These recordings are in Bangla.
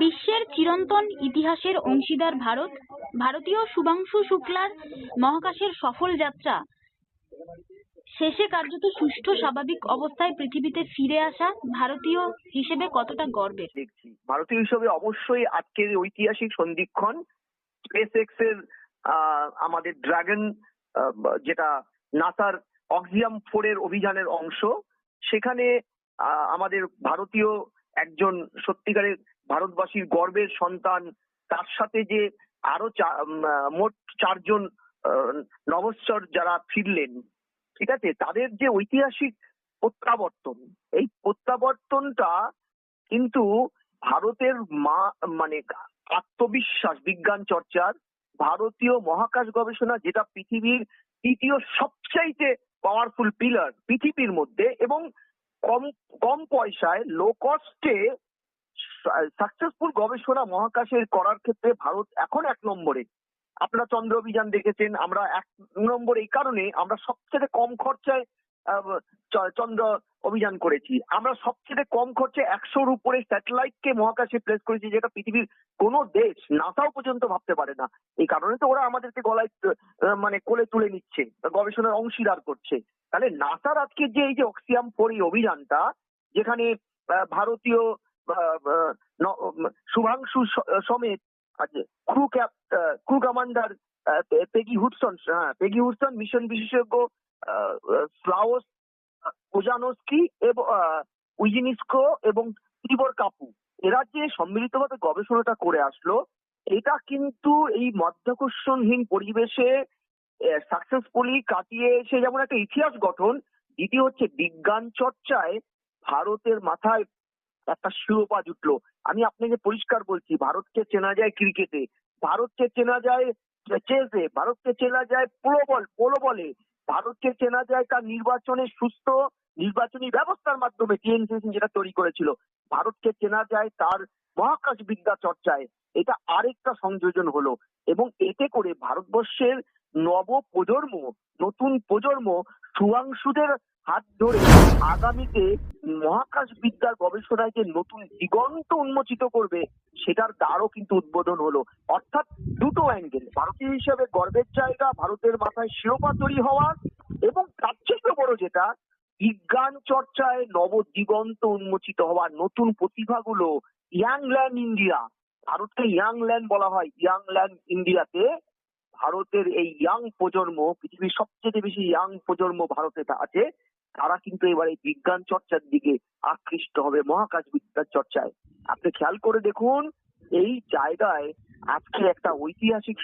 বিশ্বের চিরন্তন ইতিহাসের অংশীদার ভারত, ভারতীয় শুভাংশু শুক্লার মহাকাশের সফল যাত্রা। শেষে কার্যত সুষ্ঠু স্বাভাবিক অবস্থায় পৃথিবীতে ফিরে আসা ভারতীয় হিসেবে কতটা গর্বের? ভারতীয় হিসেবে অবশ্যই আজকের ঐতিহাসিক সন্ধিক্ষণ স্পেস এক্সের আমাদের ড্রাগন যেটা নাসার অক্সিয়াম ফোর এর অভিযানের অংশ, সেখানে আমাদের ভারতীয় একজন সত্যিকারের ভারতবাসীর গর্বের সন্তান, তার সাথে যে আরও মোট চারজন নভশ্চর যারা ফিরলেন, ঠিক আছে? তাদের যে ঐতিহাসিক প্রত্যাবর্তন, এই প্রত্যাবর্তনটা কিন্তু ভারতের মা মানে আত্মবিশ্বাস, বিজ্ঞান চর্চার ভারতীয় মহাকাশ গবেষণা যেটা পৃথিবীর তৃতীয় সবচাইতে পাওয়ারফুল পিলার পৃথিবীর মধ্যে এবং কম কম পয়সায় লো কস্টে সাকসেসফুল গবেষণা মহাকাশের করার ক্ষেত্রে ভারত এখন এক নম্বরে। আপনারা চন্দ্র অভিযান দেখেছেন, আমরা এক নম্বর এই কারণে আমরা সবচেয়ে কম খরচায় চন্দ্র অভিযান করেছি। আমরা সবচেয়ে কম খরচে একশোর উপরে স্যাটেলাইটকে মহাকাশে প্লেস করেছি, যেটা পৃথিবীর কোনো দেশ, নাসাও পর্যন্ত ভাবতে পারে না। এই কারণে তো ওরা আমাদেরকে গলায় মানে কোলে তুলে নিচ্ছে, গবেষণার অংশীদার করছে। তাহলে নাসার আজকে যে, এই যে অক্সিয়াম ফোর অভিযানটা, যেখানে ভারতীয় শুভাংশু সমেত crew cap crew commander Peggy Hudson হ্যাঁ পেগি হুডসন, মিশন বিশেষজ্ঞ স্লাওস ওজানস্কি এবং উইজিনিস্কো এবং ত্রিবর কাপু। এরা যে সম্মিলিতভাবে গবেষণাটা করে আসলো, এটা কিন্তু এই মধ্যাকর্ষণহীন পরিবেশে সাকসেসফুলি কাটিয়ে এসে যেমন একটা ইতিহাস গঠন, দ্বিতীয় হচ্ছে বিজ্ঞান চর্চায় ভারতের মাথায় একটা শিরোপা জুটলো। আমি আপনাকে পরিষ্কার বলছি, ভারতকে চেনা যায় ক্রিকেটে ভারতকে চেনা যায় চেসে ভারতকে চেনা যায় পোলো বল পোলো বলে ভারতকে চেনা যায় তার নির্বাচনে সুস্থ নির্বাচনী ব্যবস্থার মাধ্যমে টিএনসিসি যেটা তৈরি করেছিল। ভারতকে চেনা যায় তার মহাকাশ বিদ্যা চর্চায়। এটা আরেকটা সংযোজন হলো এবং এতে করে ভারতবর্ষের নব প্রজন্ম নতুন প্রজন্ম সুয়াংশুদের হাত ধরে আগামীতে মহাকাশ বিদ্যার গবেষণায় যে নতুন দিগন্ত উন্মোচিত করবে, সেটার দ্বারও কিন্তু উদ্বোধন হলো। অর্থাৎ দুটো অ্যাঙ্গেল ভারতীয় হিসাবে গর্বের জায়গা ভারতের মাথায় শিরোপা তৈরি হওয়া এবং তার চেয়ে বড় যেটা, বিজ্ঞান চর্চায় নব দিগন্ত উন্মোচিত হওয়া নতুন প্রতিভাগুলো ইয়াং ল্যান্ড ইন্ডিয়া। ভারতকে ইয়াং ল্যান্ড বলা হয় ইয়াং ল্যান্ড ইন্ডিয়াতে ভারতের এই ইয়াং প্রজন্ম পৃথিবীর সবচেয়ে বেশি ইয়াং প্রজন্ম ভারতে আছে তারা কিন্তু এবার এই বিজ্ঞান চর্চার দিকে আকৃষ্ট হবে মহাকাশ বিজ্ঞান চর্চায়। আপনি খেয়াল করে দেখুন এই জায়গায় আজকে একটা ঐতিহাসিক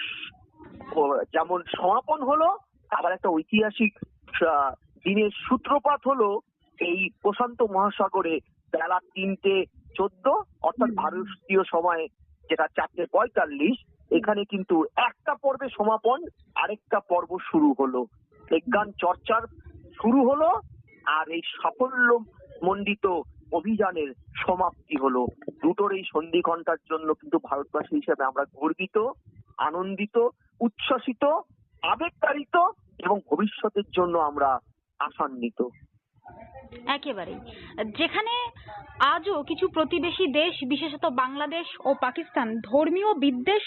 যেমন সমাপন হলো আবার একটা ঐতিহাসিক দিনের সূত্রপাত হলো এই প্রশান্ত মহাসাগরে বেলা তিনটে চোদ্দ অর্থাৎ ভারতীয় সময় যেটা চারটে পঁয়তাল্লিশ, এখানে কিন্তু একটা পর্বে সমাপন, আরেকটা পর্ব শুরু হলো। বিজ্ঞান চর্চার শুরু হলো, আর এই সাফল্য মণ্ডিত অভিযানের সমাপ্তি হলো। দুটোর এই সন্ধি ঘণ্টার জন্য কিন্তু ভারতবাসী হিসেবে আমরা গর্বিত, আনন্দিত, উচ্ছ্বসিত, আবেগতাড়িত এবং ভবিষ্যতের জন্য আমরা আশান্বিত। একেবারেই। যেখানে আজও কিছু প্রতিবেশী দেশ, বিশেষত বাংলাদেশ ও পাকিস্তান, ধর্মীয় বিদ্বেষ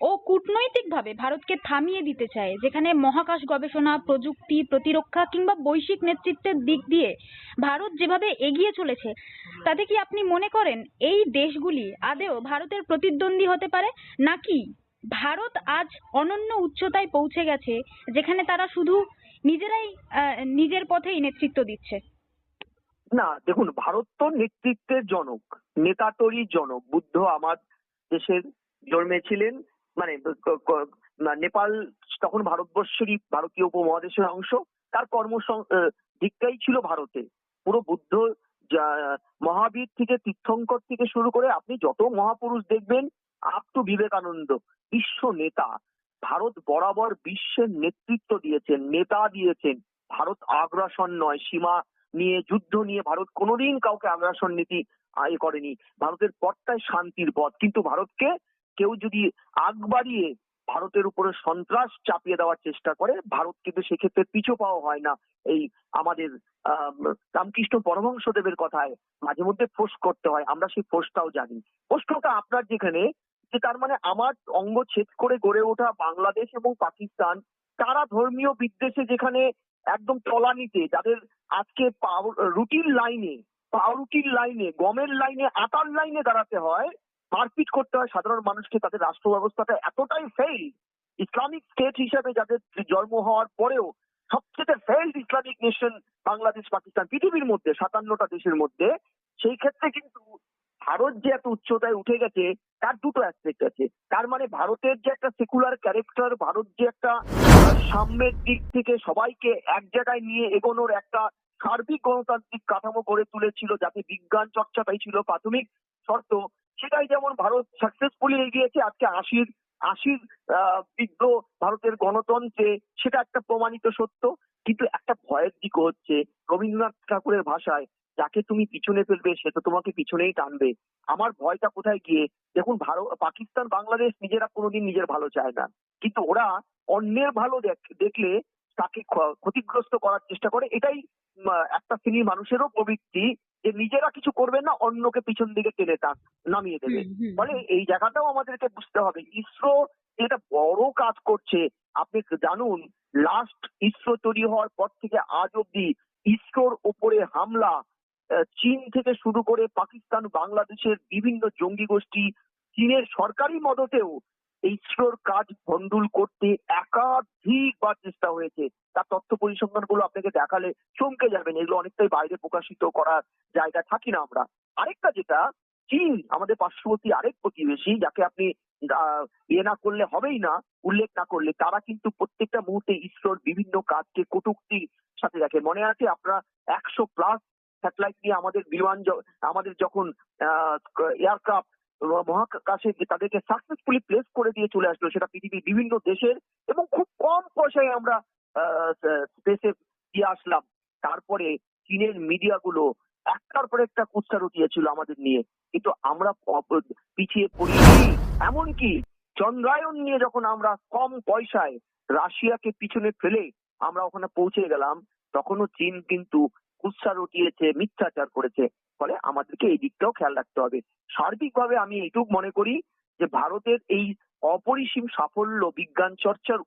ও কূটনৈতিকভাবে ভারতকে থামিয়ে দিতে চায়, যেখানে মহাকাশ গবেষণা, প্রযুক্তি, প্রতিরক্ষা কিংবা বৈশ্বিক নেতৃত্বের দিক দিয়ে ভারত যেভাবে এগিয়ে চলেছে, তাতে কি আপনি মনে করেন এই দেশগুলি আদেও ভারতের প্রতিদ্বন্দ্বী হতে পারে? নাকি ভারত আজ অনন্য উচ্চতায় পৌঁছে গেছে, যেখানে তারা শুধু নিজেরাই নিজের পথেই নেতৃত্ব দিচ্ছে। না, দেখুন, ভারত তো নেতৃত্বের জনক নেতাতরই জনক। বুদ্ধ আমার দেশের জন্মেছিলেন মানে নেপাল তখন ভারতবর্ষেরই ভারতীয় উপমহাদেশের অংশ। তার কর্ম দিকটাই ছিল ভারতে। পুরো বুদ্ধ মহাবীর থেকে তীর্থঙ্কর থেকে শুরু করে আপনি যত মহাপুরুষ দেখবেন আপ টু বিবেকানন্দ, বিশ্ব নেতা। ভারত বরাবর বিশ্বের নেতৃত্ব দিয়েছেন নেতা দিয়েছেন। ভারত আগ্রাসন নয় সীমা নিয়ে যুদ্ধ নিয়ে। ভারত কোনোদিন কাউকে আগ্রাসন নীতি এ করেনি। ভারতের পথটাই শান্তির পথ। কিন্তু ভারতকে কেউ যদি আগ বাড়িয়ে ভারতের উপরে সন্ত্রাস চাপিয়ে দেওয়ার চেষ্টা করে ভারত কিন্তু সেক্ষেত্রে পিছু পাওয়া হয় না এই আমাদের আম, রামকৃষ্ণ পরমহংসদেবের কথায়। মাঝে মধ্যে ফোর্স করতে হয়। আমরা সেই ফোর্সটাও জানি। প্রশ্নটা আপনার যেখানে? যে তার মানে আমার অঙ্গ ছেদ করে গড়ে ওঠা বাংলাদেশ এবং পাকিস্তান, তারা ধর্মীয় বিদ্বেষে যেখানে একদম তলানিতে, যাদের আজকে রুটির লাইনে পাউরুটির লাইনে, গমের লাইনে আটার লাইনে দাঁড়াতে হয়, মারপিট করতে হয় সাধারণ মানুষকে, তাদের রাষ্ট্র ব্যবস্থাটা এতটাই ফেল ইসলামিক স্টেট হিসাবে যাদের জন্ম হওয়ার পরেও সবচেয়ে failed Islamic nation Bangladesh, Pakistan, পৃথিবীর মধ্যে, সাতান্নটা দেশের মধ্যে, সেই ক্ষেত্রে কিন্তু ভারত যে এত উচ্চতায় উঠে গেছে, তার দুটো অ্যাসপেক্ট আছে। তার মানে ভারতের যে একটা সেকুলার ক্যারেক্টার ভারত যে একটা সাম্যের দিক থেকে সবাইকে এক জায়গায় নিয়ে এগোনোর একটা সার্বিক গণতান্ত্রিক কাঠামো গড়ে তুলেছিল, যাতে বিজ্ঞান চর্চাটাই ছিল প্রাথমিক শর্ত, সেটাই যেমন ভারত সাকসেসফুলি এগিয়েছে, আজকে আশির আশির বিদ্রোহ ভারতের গণতন্ত্রে সেটা একটা প্রমাণিত সত্য, কিন্তু একটা ভয়ের দিক হচ্ছে। রবীন্দ্রনাথ ঠাকুরের ভাষায় যাকে তুমি পিছনে ফেলবে সে তো তোমাকে পিছনেই টানবে। আমার ভয়টা কোথায় গিয়ে? দেখুন ভারত পাকিস্তান বাংলাদেশ নিজেরা কোনোদিন নিজের ভালো চায় না। কিন্তু ওরা অন্যের ভালো দেখ- দেখলে তাকে ক্ষতিগ্রস্ত করার চেষ্টা করে। এটাই একটা শ্রেণির মানুষেরও প্রবৃত্তি যে নিজেরা কিছু করবে না অন্যকে পিছন দিকে টেনে তা নামিয়ে দেবে। ফলে এই জায়গাটাও আমাদেরকে বুঝতে হবে। ইসরো যেটা বড় কাজ করছে আপনি জানুন লাস্ট ইসরো তৈরি হওয়ার পর থেকে আজ অব্দি ইসরোর ওপরে হামলা চীন থেকে শুরু করে পাকিস্তান, বাংলাদেশের বিভিন্ন জঙ্গি গোষ্ঠী চীনের সরকারি মদতেও ইসরোর কাজ ভন্ডুল করতে একাধিকবার চেষ্টা হয়েছে। তার তথ্য পরিসংখ্যানগুলো আপনাকে দেখালে চমকে যাবেন। এগুলো অনেকটাই বাইরে প্রকাশিত করার জায়গায় থাকি না আমরা। আরেকটা যেটা, চীন আমাদের পার্শ্ববর্তী আরেক প্রতিবেশী, যাকে আপনি ইয়ে না করলে হবেই না, উল্লেখ না করলে, তারা কিন্তু প্রত্যেকটা মুহূর্তে ইসরোর বিভিন্ন কাজকে কটূক্তির সাথে দেখে মনে আছে আপনারা একশো প্লাস স্যাটেলাইট নিয়ে আমাদের বিমান আমাদের যখন এয়ারক্রাফট মহাকাশে তাদেরকে সাকসেসফুলি প্লেস করে দিয়ে চলে আসলো, সেটা পৃথিবীর বিভিন্ন দেশের এবং খুব কম পয়সায় আমরা স্পেসে দিয়ে আসলাম। তারপরে চীনের মিডিয়াগুলো একটার পর একটা কুৎসা রটিয়েছিল আমাদের নিয়ে। কিন্তু আমরা পিছিয়ে পড়িনি। এমনকি চন্দ্রায়ন নিয়ে যখন আমরা কম পয়সায় রাশিয়াকে পিছনে ফেলে আমরা ওখানে পৌঁছে গেলাম, তখনও চীন কিন্তু কুৎসা রটিয়েছে, মিথ্যাচার করেছে, ফলে আমাদেরকে এই দিকটাও খেয়াল রাখতে হবে। সার্বিকভাবে আমি এইটুক মনে করি যে ভারতের এই অপরিসীম সাফল্য, বিজ্ঞান চর্চার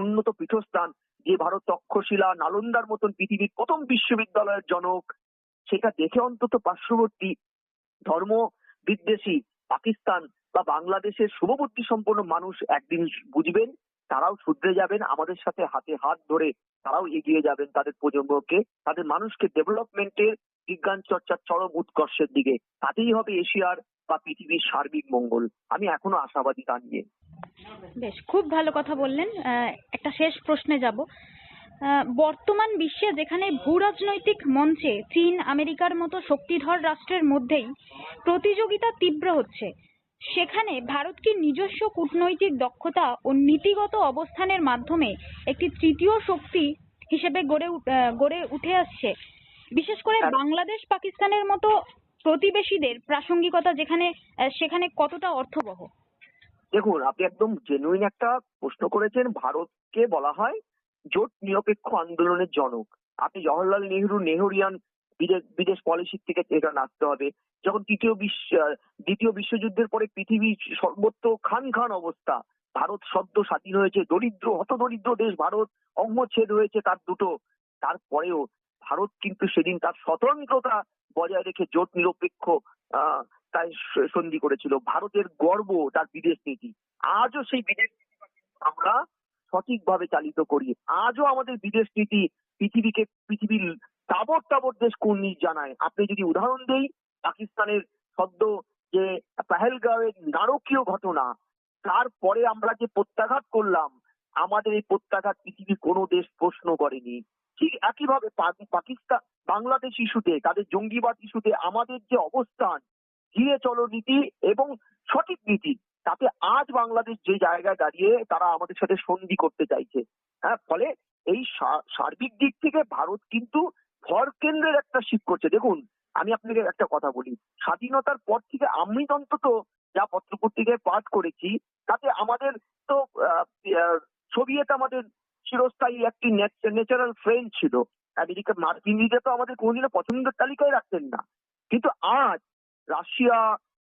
উন্নত পীঠস্থান, যে ভারত তক্ষশিলা, নালন্দার মতন পৃথিবীর প্রথম বিশ্ববিদ্যালয়ের জনক, সেটা দেখে অন্তত পার্শ্ববর্তী ধর্ম বিদ্বেষী পাকিস্তান বা বাংলাদেশের শুভবুদ্ধি সম্পন্ন মানুষ একদিন বুঝবেন তারাও শুধরে যাবেন, আমাদের সাথে হাতে হাত ধরে তারাও এগিয়ে যাবেন তাদের প্রজন্মকে, তাদের মানুষকে ডেভেলপমেন্টের বিজ্ঞান চর্চার চরম উৎকর্ষের দিকে। তাতেই হবে এশিয়ার বা পৃথিবীর সার্বিক মঙ্গল। আমি এখনও আশাবাদী তা নিয়ে। বেশ, খুব ভালো কথা বললেন। একটা শেষ প্রশ্নে যাব। বর্তমান বিশ্বে যেখানে ভূরাজনৈতিক মঞ্চে চীন, আমেরিকার মতো শক্তিধর রাষ্ট্রের মধ্যেই প্রতিযোগিতা তীব্র হচ্ছে সেখানে ভারত কি নিজস্ব কূটনৈতিক দক্ষতা ও নীতিগত অবস্থানের মাধ্যমে একটি তৃতীয় শক্তি হিসেবে গড়ে আহ, গড়ে উঠে আসছে। বিশেষ করে। বাংলাদেশ পাকিস্তানের মতো প্রতিবেশীদের প্রাসঙ্গিকতা যেখানে আহ, সেখানে কতটা অর্থবহ? দেখুন আপনি একদম জেনুইন একটা প্রশ্ন করেছেন। ভারতকে বলা হয় জোট নিরপেক্ষ আন্দোলনের জনক। আপনি জওহরলাল নেহরু নেহরিয়ান বিদেশ বিদেশ পলিসির থেকে এটা নাচতে হবে। যখন তৃতীয় বিশ্ব দ্বিতীয় বিশ্বযুদ্ধের পরে পৃথিবী সর্বত্র খান খান অবস্থা, ভারত সদ্য স্বাধীন হয়েছে, দরিদ্র হত দরিদ্র দেশ ভারত, অঙ্গচ্ছেদ হয়েছে তার দুটো। তারপরেও ভারত কিন্তু সেদিন তার স্বতন্ত্রতা বজায় রেখে জোট নিরপেক্ষ তাই সন্ধি করেছিল। ভারতের গর্ব তার বিদেশ নীতি। আজও সেই বিদেশ নীতি আমরা সঠিকভাবে চালিত করি। আজও আমাদের বিদেশ নীতি পৃথিবীকে, পৃথিবীর তাবর তাবর দেশ কুর্নিশ জানায়। আপনি যদি উদাহরণ দেই, পাকিস্তানের সদ্য যে পাহেলগাঁওয়ের নারকীয় ঘটনা, তারপরে আমরা যে প্রত্যাঘাত করলাম, আমাদের এই প্রত্যাঘাত পৃথিবীর কোনো দেশ প্রশ্ন করেনি। ঠিক একইভাবে পাকিস্তান বাংলাদেশ ইস্যুতে, তাদের জঙ্গিবাদ ইস্যুতে আমাদের যে অবস্থান, ধীরে চলো নীতি এবং সঠিক নীতি, তাতে আজ বাংলাদেশ যে জায়গায় দাঁড়িয়ে তারা আমাদের সাথে সন্ধি করতে চাইছে। হ্যাঁ ফলে এই সার্বিক দিক থেকে ভারত কিন্তু ভর কেন্দ্রের একটা শিক করছে দেখুন, আমি আপনাকে একটা কথা বলি। স্বাধীনতার পর থেকে আমি অন্তত যা পত্রপত্রিকায় পাঠ করেছি, তাতে আমাদের তো সোভিয়েত আমাদের চিরস্থায়ী একটি ন্যাচারাল ফ্রেন্ড ছিল। আমেরিকা মার্কিনীরা তো আমাদের কোনোদিনও পছন্দের তালিকায় রাখতেন না। কিন্তু আজ রাশিয়া,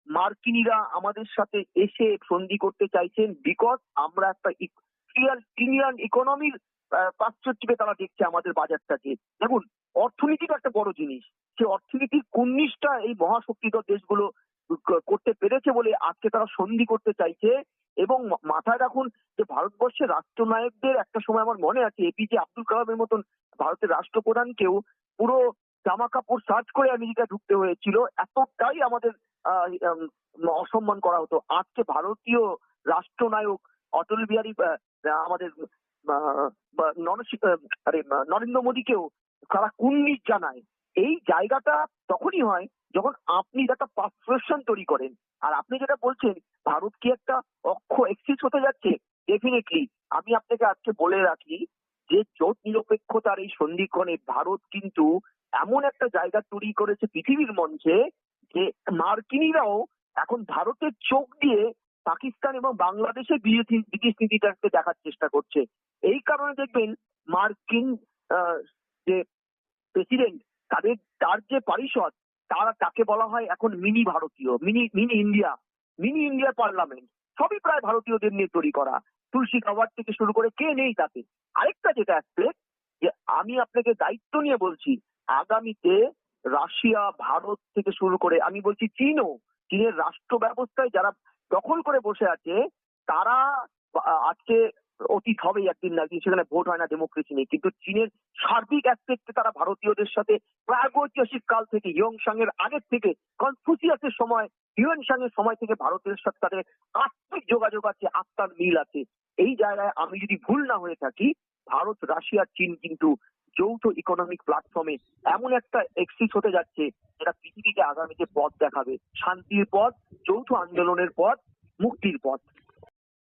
মার্কিনীরা আমাদের সাথে এসে সন্ধি করতে চাইছেন বিকজ আমরা একটা ক্লিয়ার ইকোনমির পাশ্চাত্যে তারা দেখছে আমাদের বাজারটাকে। দেখুন অর্থনীতি একটা বড় জিনিস। সে অর্থনীতির কুন্নিশটা এই মহাশক্তিধর দেশগুলো করতে পেরেছে বলে আজকে তারা সন্ধি করতে চাইছে। এবং মাথায় রাখুন যে ভারতবর্ষের রাষ্ট্রনায়কদের একটা সময় আমার মনে আছে এপিজে আব্দুল কালামের মতন ভারতের রাষ্ট্রপ্রধানকেও পুরো জামা কাপড় সার্চ করে আমেরিকা ঢুকতে হয়েছিল। এতটাই আমাদের অসম্মান করা হতো। আজকে ভারতীয় রাষ্ট্রনায়ক অটল বিহারী আমাদের নরেন্দ্র মোদীকেও তারা কুন্নিশ জানায়। এই জায়গাটা তখনই হয় যখন আপনি একটা পারসেপশন তৈরি করেন। আর আপনি যেটা বলছেন, ভারত কি একটা অক্ষ এক্সিস হতে যাচ্ছে? ডেফিনেটলি আমি আপনাকে আজকে বলে রাখি যে, জোট নিরপেক্ষতার এই সন্ধিক্ষণে ভারত কিন্তু এমন একটা জায়গা তৈরি করেছে পৃথিবীর মঞ্চে যে, মার্কিনীরাও এখন ভারতের চোখ দিয়ে পাকিস্তান এবং বাংলাদেশের বিদেশ নীতিটাকে দেখার চেষ্টা করছে। এই কারণে দেখবেন মার্কিন যে প্রেসিডেন্ট তাদের, তার যে পরিষদ, তারা তাকে বলা হয় এখন মিনি ভারতীয়, mini mini India mini India parliament. সবই প্রায় ভারতীয়দের নিয়ে তৈরি করা। তুলসী কাবার থেকে শুরু করে কে নেই তাতে? আরেকটা যেটা অ্যাসপেক্ট যে আমি আপনাকে দায়িত্ব নিয়ে বলছি, আগামীতে রাশিয়া, ভারত থেকে শুরু করে, আমি বলছি চীনও, চীনের রাষ্ট্র ব্যবস্থায় যারা দখল করে বসে আছে, তারা আজকে অতীত হবেই একদিন না সেখানে ভোট হয় না ডেমোক্রেসি নেই। কিন্তু চীনের সার্বিক অ্যাসপেক্টে তারা ভারতীয়দের সাথে প্রাগৈতিহাসিক কাল থেকে ইয়ং সাংয়ের আগের থেকে, কনফুসিয়াসের সময় হিউয়েন সাংয়ের সময় থেকে ভারতের সাথে তাদের আত্মিক যোগাযোগ আছে, আত্মার মিল আছে। এই জায়গায় আমি যদি ভুল না হয়ে থাকি, ভারত, রাশিয়া, চীন কিন্তু যৌথ ইকোনমিক প্ল্যাটফর্মে এমন একটা এক্সিস হতে যাচ্ছে, যেটা পৃথিবীকে আগামীতে পথ দেখাবে। শান্তির পথ, যৌথ আন্দোলনের পথ, মুক্তির পথ।